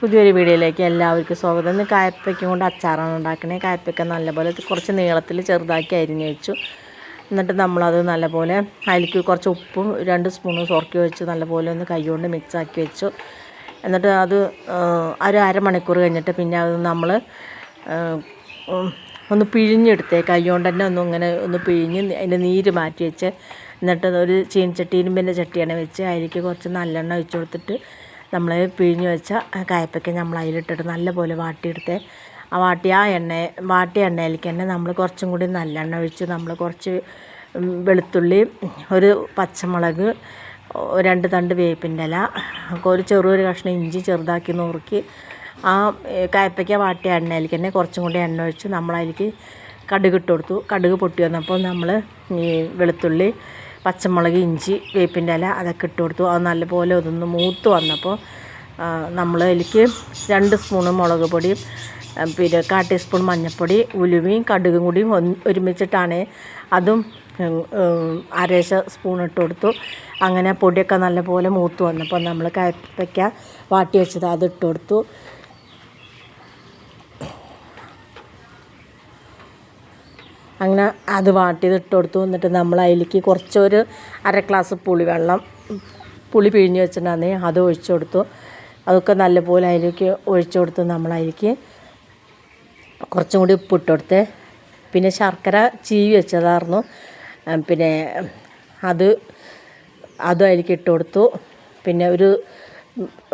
പുതിയൊരു വീഡിയോയിലേക്ക് എല്ലാവർക്കും സ്വാഗതം. ഇന്ന് കായപ്പയ്ക്കും കൊണ്ട് അച്ചാറാണ് ഉണ്ടാക്കണേ. കായപ്പയ്ക്ക നല്ലപോലെ കുറച്ച് നീളത്തിൽ ചെറുതാക്കി അരിഞ്ഞ് വെച്ചു. എന്നിട്ട് നമ്മളത് നല്ലപോലെ അതിലേക്ക് കുറച്ച് ഉപ്പും രണ്ട് സ്പൂണും സോർക്കി വെച്ച് നല്ലപോലെ ഒന്ന് കൈ കൊണ്ട് മിക്സ് ആക്കി വെച്ചു. എന്നിട്ട് അത് ഒരു അരമണിക്കൂർ കഴിഞ്ഞിട്ട് പിന്നെ അത് നമ്മൾ ഒന്ന് പിഴിഞ്ഞെടുത്തേ. കൈ കൊണ്ട് തന്നെ ഒന്ന് ഇങ്ങനെ ഒന്ന് പിഴിഞ്ഞ് അതിന്റെ നീര് മാറ്റി വെച്ച്. എന്നിട്ട് ഒരു ചീനച്ചട്ടി ഇരുമ്പിന്റെ ചട്ടിയാണ് വെച്ച്. അതിലേക്ക് കുറച്ച് നല്ലെണ്ണ ഒഴിച്ചു കൊടുത്തിട്ട് നമ്മൾ പിഴിഞ്ഞ് വെച്ച കായപ്പൊക്കെ നമ്മൾ അതിലിട്ടിട്ട് നല്ലപോലെ വാട്ടിയെടുത്ത് ആ വാട്ടിയ ആ എണ്ണ വാട്ടിയ എണ്ണയിലേക്ക് തന്നെ നമ്മൾ കുറച്ചും കൂടി നല്ലെണ്ണ ഒഴിച്ച് നമ്മൾ കുറച്ച് വെളുത്തുള്ളി ഒരു പച്ചമുളക് രണ്ട് തണ്ട് വേപ്പിന്റെ ഇല ഒരു ചെറിയൊരു കഷ്ണം ഇഞ്ചി ചെറുതാക്കി നുറുക്കി ആ ഏ, വാട്ടിയ എണ്ണയിലേക്ക് തന്നെ കുറച്ചും കൂടി എണ്ണ ഒഴിച്ച് നമ്മളതിലേക്ക് കടുക് ഇട്ട് കൊടുത്തു. കടുക് പൊട്ടി വന്നപ്പോൾ നമ്മൾ ഈ വെളുത്തുള്ളി പച്ചമുളക് ഇഞ്ചി വേപ്പിന്റെ ഇല അതൊക്കെ ഇട്ട് കൊടുത്തു. അത് നല്ലപോലെ അതൊന്ന് മൂത്ത് വന്നപ്പോൾ നമ്മൾ അതിലേക്ക് രണ്ട് സ്പൂണ് മുളക് പൊടിയും പിന്നെ കാ ടീസ്പൂൺ മഞ്ഞൾപ്പൊടി ഉലുവയും കടുകും കൂടിയും ഒന്ന് ഒരുമിച്ചിട്ടാണ് അതും അരേശ സ്പൂൺ ഇട്ട് കൊടുത്തു. അങ്ങനെ പൊടിയൊക്കെ നല്ലപോലെ മൂത്ത് വന്നപ്പോൾ നമ്മൾ കയപ്പയ്ക്ക വാട്ടി വെച്ചത് അത് ഇട്ട് കൊടുത്തു. അങ്ങനെ അത് വാട്ടിയത് ഇട്ട് കൊടുത്തു എന്നിട്ട് നമ്മൾ അതിലേക്ക് കുറച്ചൊരു അര ഗ്ലാസ് പുളിവെള്ളം പുളി പിഴിഞ്ഞ് വെച്ചിട്ടുണ്ടായിരുന്നേ. അത് ഒഴിച്ചു കൊടുത്തു അതൊക്കെ നല്ലപോലെ അതിലേക്ക് ഒഴിച്ചു കൊടുത്ത് നമ്മൾ അതിലേക്ക് കുറച്ചും കൂടി ഉപ്പിട്ട് കൊടുത്ത് പിന്നെ ശർക്കര ചീവി വെച്ചതായിരുന്നു. പിന്നെ അത് അതും അതിലേക്ക് ഇട്ട് കൊടുത്തു പിന്നെ ഒരു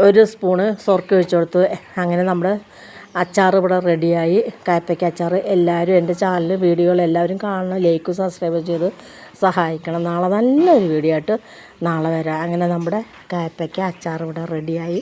ഒരു സ്പൂണ് സൊർക്ക ഒഴിച്ചു കൊടുത്തു അങ്ങനെ നമ്മുടെ അച്ചാർ ഇവിടെ റെഡിയായി. കായപ്പയ്ക്ക അച്ചാർ എല്ലാവരും എന്റെ ചാനൽ വീഡിയോകൾ എല്ലാവരും കാണണം. ലൈക്കും സബ്സ്ക്രൈബ് ചെയ്ത് സഹായിക്കണം. നാളെ നല്ലൊരു വീഡിയോ ആയിട്ട് നാളെ വരാം. അങ്ങനെ നമ്മുടെ കായപ്പയ്ക്ക അച്ചാർ ഇവിടെ റെഡിയായി.